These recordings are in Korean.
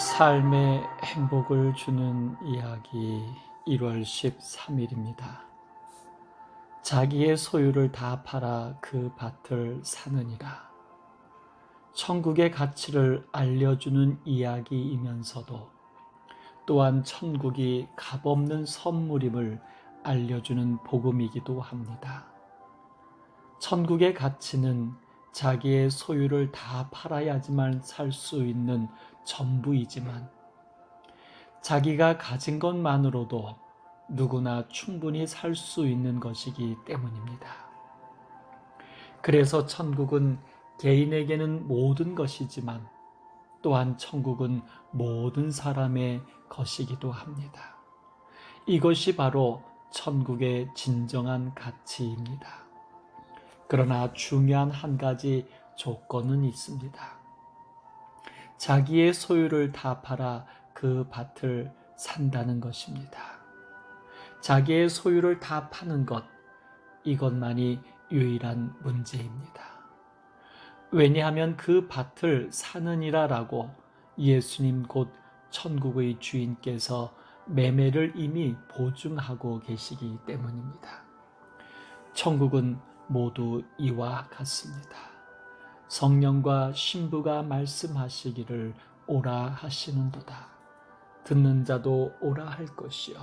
삶의 행복을 주는 이야기 1월 13일입니다. 자기의 소유를 다 팔아 그 밭을 사느니라. 천국의 가치를 알려주는 이야기이면서도 또한 천국이 값없는 선물임을 알려주는 복음이기도 합니다. 천국의 가치는 자기의 소유를 다 팔아야지만 살 수 있는 전부이지만 자기가 가진 것만으로도 누구나 충분히 살 수 있는 것이기 때문입니다. 그래서 천국은 개인에게는 모든 것이지만 또한 천국은 모든 사람의 것이기도 합니다. 이것이 바로 천국의 진정한 가치입니다. 그러나 중요한 한 가지 조건은 있습니다. 자기의 소유를 다 팔아 그 밭을 산다는 것입니다. 자기의 소유를 다 파는 것, 이것만이 유일한 문제입니다. 왜냐하면 그 밭을 사느니라라고 예수님 곧 천국의 주인께서 매매를 이미 보증하고 계시기 때문입니다. 천국은 모두 이와 같습니다. 성령과 신부가 말씀하시기를 오라 하시는도다. 듣는 자도 오라 할 것이요.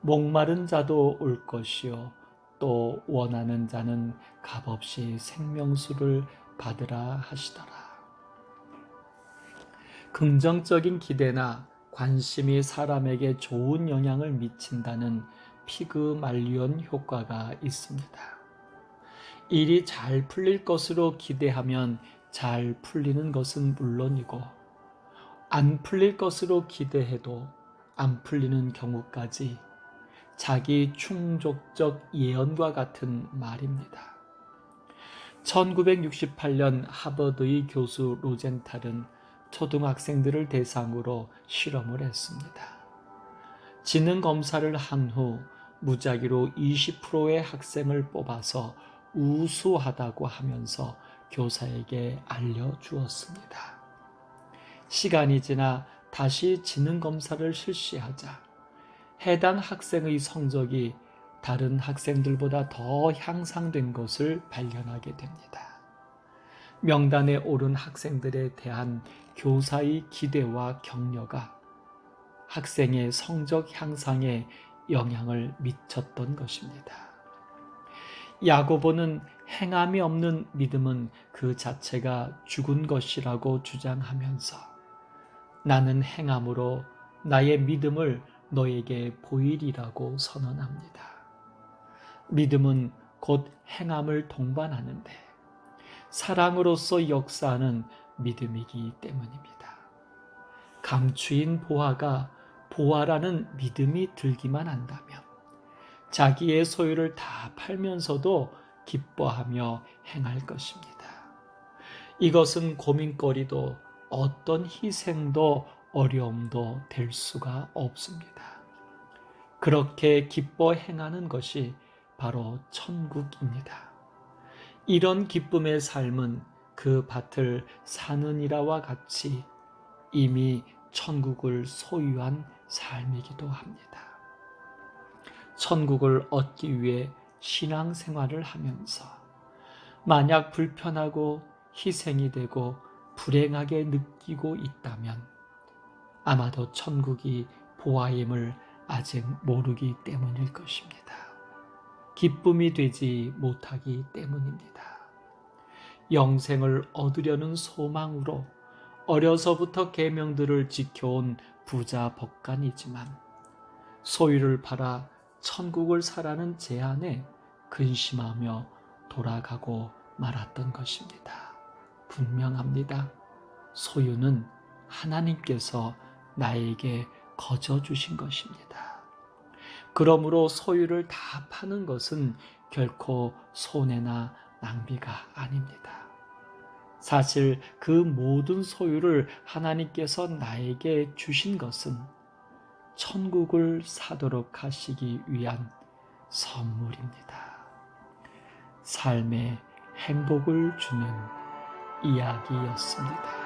목마른 자도 올 것이요. 또 원하는 자는 값없이 생명수를 받으라 하시더라. 긍정적인 기대나 관심이 사람에게 좋은 영향을 미친다는 피그 말리온 효과가 있습니다. 일이 잘 풀릴 것으로 기대하면 잘 풀리는 것은 물론이고 안 풀릴 것으로 기대해도 안 풀리는 경우까지 자기 충족적 예언과 같은 말입니다. 1968년 하버드의 교수 로젠탈은 초등학생들을 대상으로 실험을 했습니다. 지능 검사를 한 후 무작위로 20%의 학생을 뽑아서 우수하다고 하면서 교사에게 알려주었습니다. 시간이 지나 다시 지능 검사를 실시하자 해당 학생의 성적이 다른 학생들보다 더 향상된 것을 발견하게 됩니다. 명단에 오른 학생들에 대한 교사의 기대와 격려가 학생의 성적 향상에 영향을 미쳤던 것입니다. 야고보는 행함이 없는 믿음은 그 자체가 죽은 것이라고 주장하면서 나는 행함으로 나의 믿음을 너에게 보이리라고 선언합니다. 믿음은 곧 행함을 동반하는데 사랑으로서 역사하는 믿음이기 때문입니다. 감추인 보화가 보화라는 믿음이 들기만 한다면 자기의 소유를 다 팔면서도 기뻐하며 행할 것입니다. 이것은 고민거리도 어떤 희생도 어려움도 될 수가 없습니다. 그렇게 기뻐 행하는 것이 바로 천국입니다. 이런 기쁨의 삶은 그 밭을 사느니라와 같이 이미 천국을 소유한 삶이기도 합니다. 천국을 얻기 위해 신앙생활을 하면서 만약 불편하고 희생이 되고 불행하게 느끼고 있다면 아마도 천국이 보아임을 아직 모르기 때문일 것입니다. 기쁨이 되지 못하기 때문입니다. 영생을 얻으려는 소망으로 어려서부터 계명들을 지켜온 부자 법관이지만 소유를 팔아 천국을 사라는 제안에 근심하며 돌아가고 말았던 것입니다. 분명합니다. 소유는 하나님께서 나에게 거저 주신 것입니다. 그러므로 소유를 다 파는 것은 결코 손해나 낭비가 아닙니다. 사실 그 모든 소유를 하나님께서 나에게 주신 것은 천국을 사도록 하시기 위한 선물입니다. 삶의 행복을 주는 이야기였습니다.